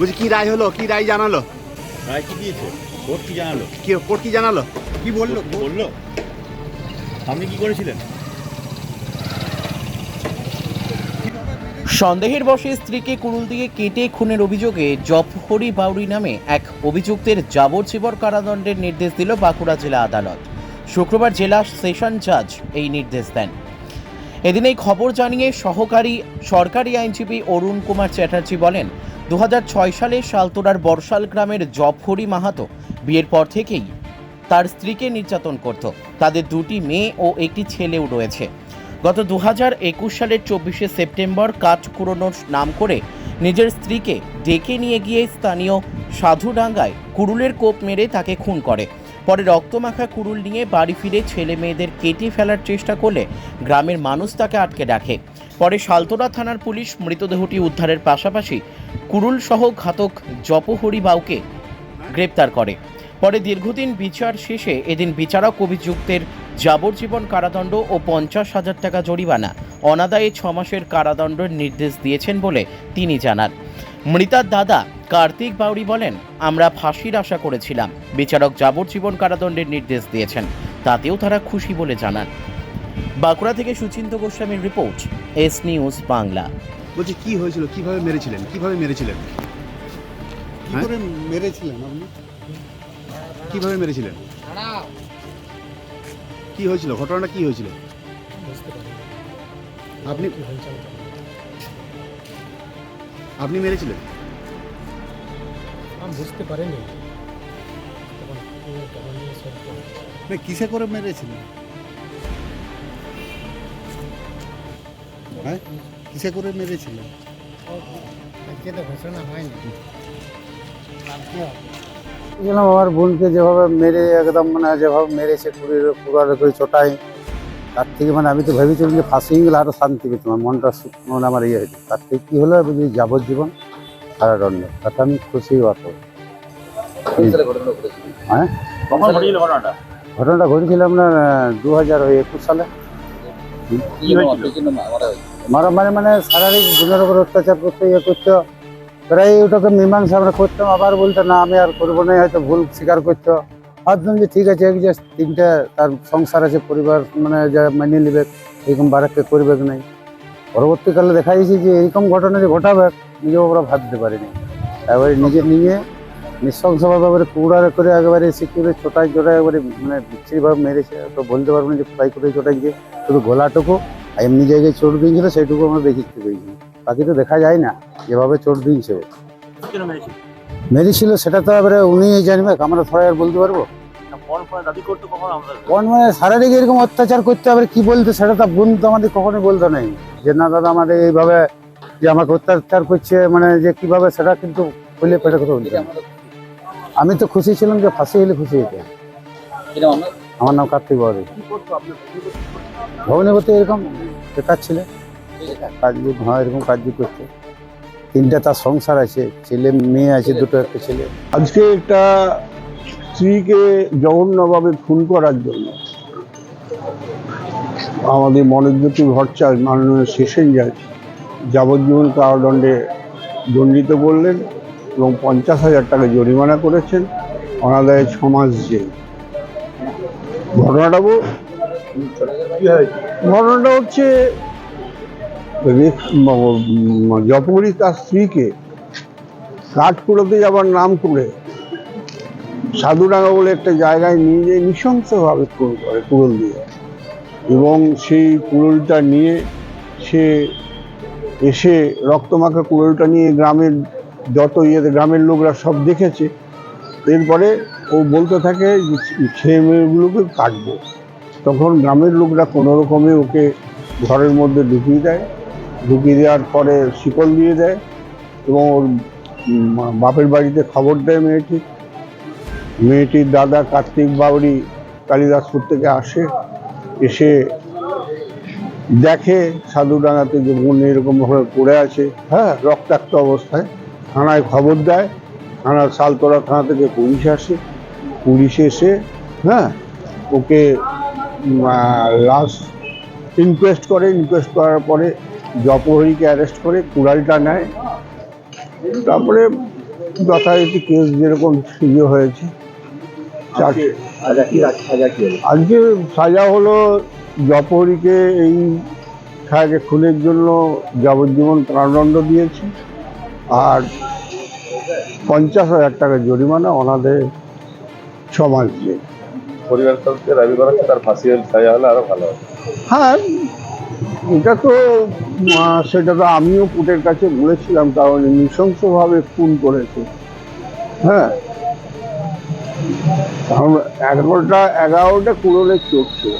বলছি কি রায় হলো? কি রায় জানালো? রায় কি দিয়েছে? কোর্ট কি জানালো? কি কোর্ট কি জানালো? কি বলল? বলল? আপনি কি করেছিলেন? সন্দেহের বশে স্ত্রীকে কুড়ুল দিয়ে কেটে খুনের অভিযোগে জফহরি বাউরি নামে এক অভিযুক্তের যাবজ্জীবন কারাদণ্ডের নির্দেশ দিল বাঁকুড়া জেলা আদালত। শুক্রবার জেলা সেশন জাজ এই নির্দেশ দেন। এদিন এই খবর জানিয়ে সহকারী সরকারি আইনজীবী অরুণ কুমার চ্যাটার্জি বলেন দু হাজার ছয় সালে শালতোড়ার বর্ষাল গ্রামের জফহরি মাহাতো বিয়ের পর থেকেই তার স্ত্রীকে নির্যাতন করত। তাদের দুটি মেয়ে ও একটি ছেলেও রয়েছে। গত দু হাজার একুশ সালের চব্বিশে সেপ্টেম্বর কাজ কুড়োনোর নাম করে নিজের স্ত্রীকে ডেকে নিয়ে গিয়ে স্থানীয় সাধুডাঙ্গায় কুড়ুলের কোপ মেরে তাকে খুন করে। পরে রক্তমাখা কুড়ুল নিয়ে বাড়ি ফিরে ছেলে মেয়েদের কেটে ফেলার চেষ্টা করলে গ্রামের মানুষ তাকে আটকে রাখে। পরে শালতোড়া থানার পুলিশ মৃতদেহটি উদ্ধারের পাশাপাশি কুড়ুল সহ ঘাতক জপহরি বাউকে গ্রেপ্তার করে। পরে দীর্ঘদিন বিচার শেষে এদিন বিচারক অভিযুক্তের যাবজ্জীবন কারাদণ্ড ও পঞ্চাশ হাজার টাকা জরিমানা অনাদায়ে ছ মাসের কারাদণ্ডের নির্দেশ দিয়েছেন বলে তিনি জানান। মৃতার দাদা কার্তিক বাউরি বলেন আমরা ফাঁসির আশা করেছিলাম। বিচারক যাবজ্জীবন কারাদণ্ডের নির্দেশ দিয়েছেন। তাতেও তারা খুশি বলে জানান। বাঁকুড়া থেকে সুচিন্ত গোস্বামীর রিপোর্ট এস নিউজ বাংলা। বলছি কি হয়েছিল? কীভাবে মেরেছিলেন? কীভাবে মেরেছিলেন? কি হ্যাঁ? করে মেরেছিলেন আপনি? কীভাবে মেরেছিলেন? কি হয়েছিল? ঘটনাটা কি হয়েছিল? আপনি আপনি মেরেছিলেন? আমি বুঝতে পারিনি। তখন কি কেমন সব না কিসে করে মেরেছিলেন হ্যাঁ? কিসে করে মেরেছিলেন আজকে তো ঘোষণা হয়নি। গেলাম আমার বোনকে যেভাবে মেরে একদম মানে যেভাবে মেরেছে কুড়ির কুড়ারে করে চোটাই। তার থেকে মানে আমি তো ভেবেছিলাম যে ফাঁসি গেলে আরও শান্তি পেতাম মনটা মানে আমার ইয়ে হয়েছে তার থেকে কী হলো যাবজ্জীবন। কারাদণ্ড তাতে আমি খুশি অত। হ্যাঁ? ঘটনাটা? ঘটেছিল আপনার দু হাজার একুশ সালে। কি হয়েছিল? মারামারি মানে শারীরিক গুণের উপর অত্যাচার করতে ইয়ে করতো। প্রায় ওটাকে মীমাংসা আমরা করতাম আবার বলতো না আমি আর করব না হয়তো ভুল স্বীকার করতো। ভাবতাম যে ঠিক আছে যে তিনটা তার সংসার আছে পরিবার মানে যা মানিয়ে নেবে এরকম বারাককে করবে নাই। পরবর্তীকালে দেখা যাচ্ছে যে এরকম ঘটনা যে ঘটাবে নিজেও ওরা ভাবতে পারিনি। এবারে নিজে নিয়ে নিঃশংসভাবে এবারে কুড়ারে করে একেবারে সিকিউরে ছোটাই চোটাই একবারে মানে বিচ্ছিরিভাবে মেরেছে। তো বলতে পারব না যে কোথায় কোথায় চোটাইছে শুধু গলাটুকু আর এমনি জায়গায় চোট দিয়েছিল সেইটুকু আমরা দেখতে পেয়েছি বাকি তো দেখা যায় না যেভাবে চোট দিয়েছে। মেরেছিল? সেটা তো এবারে উনি জানবে আমরা থোড়া আর বলতে পারব। কোন মানে শারীরিক এরকম অত্যাচার করতে হবে কি বলতে সেটা তো বোন তো আমাদের কখনোই বলতো নাই। যে না দাদা আমাদের এইভাবে যে আমাকে অত্যাচার করছে মানে যে কীভাবে সেটা কিন্তু খুলে পেটে কথা বলতে আমি তো খুশি ছিলাম যে ফাঁসি হলে খুশি হইতে। আমার নাম? কার্তিক বাউরি ভবনীপতি এরকম বেকার ছিলেন কাজ হ্যাঁ এরকম কাজ করছে। তিনটা তার সংসার আছে ছেলে মেয়ে আছে দুটো একটা ছেলে। আজকে একটা স্ত্রীকে জঘন্যভাবে খুন করার জন্য আমাদের মনোজ্যোতি ভট্টাচার্য মাননীয় সেশন জাজ যাবজ্জীবন কারাদণ্ডে দণ্ডিত করলেন এবং পঞ্চাশ হাজার টাকা জরিমানা করেছেন। অনাদায় ছ মাস জেল। ঘটনাটা ঘটনাটা হচ্ছে জপরি তার স্ত্রীকে কাঠ কুড়োতে যাবার নাম করে সাধুডাঙ্গা বলে একটা জায়গায় নিয়ে যেয়ে নৃশংসভাবে খুন করে কুড়ল দিয়ে। এবং সেই কুড়োলটা নিয়ে সে এসে রক্তমাখা কুড়োলটা নিয়ে গ্রামের যত ইয়েতে গ্রামের লোকরা সব দেখেছে। এরপরে ও বলতে থাকে ছেলে মেয়েগুলোকে কাটবো। তখন গ্রামের লোকরা কোনো রকমে ওকে ঘরের মধ্যে ঢুকিয়ে দেয়। ঢুকিয়ে দেওয়ার পরে শিকল দিয়ে দেয় এবং ওর বাপের বাড়িতে খবর দেয় মেয়েটি। মেয়েটির দাদা কার্তিক বাউরি কালিদাসপুর থেকে আসে। এসে দেখে সাধুডাঙ্গাতে যে বোন এরকমভাবে পড়ে আছে হ্যাঁ রক্তাক্ত অবস্থায়। থানায় খবর দেয়, থানার সালতলা থানা থেকে পুলিশ আসে। পুলিশ এসে হ্যাঁ ওকে লাশ ইনকোয়েস্ট করে। ইনকোয়েস্ট করার পরে জপহরিকে অ্যারেস্ট করে, কুড়ালটা নেয়। তারপরে যথারীতি কেস যেরকম ইয়ে হয়েছে আজকে সাজা হলো? জপহরিকে এই সাজাকে খুনের জন্য যাবজ্জীবন কারাদণ্ড দিয়েছি। আর পঞ্চাশ হাজার টাকা জরিমানা ওনাদের সমাজ দিয়ে পরিবার সদস্যের দাবি করা তার ফাঁসি সাজা হলে আরও ভালো হ্যাঁ এটা তো সেটা তো আমিও কোর্টের কাছে বলেছিলাম কারণ নৃশংসভাবে খুন করেছে। হ্যাঁ এগারোটা এগারোটা কুড়োলে চোখ ছিল।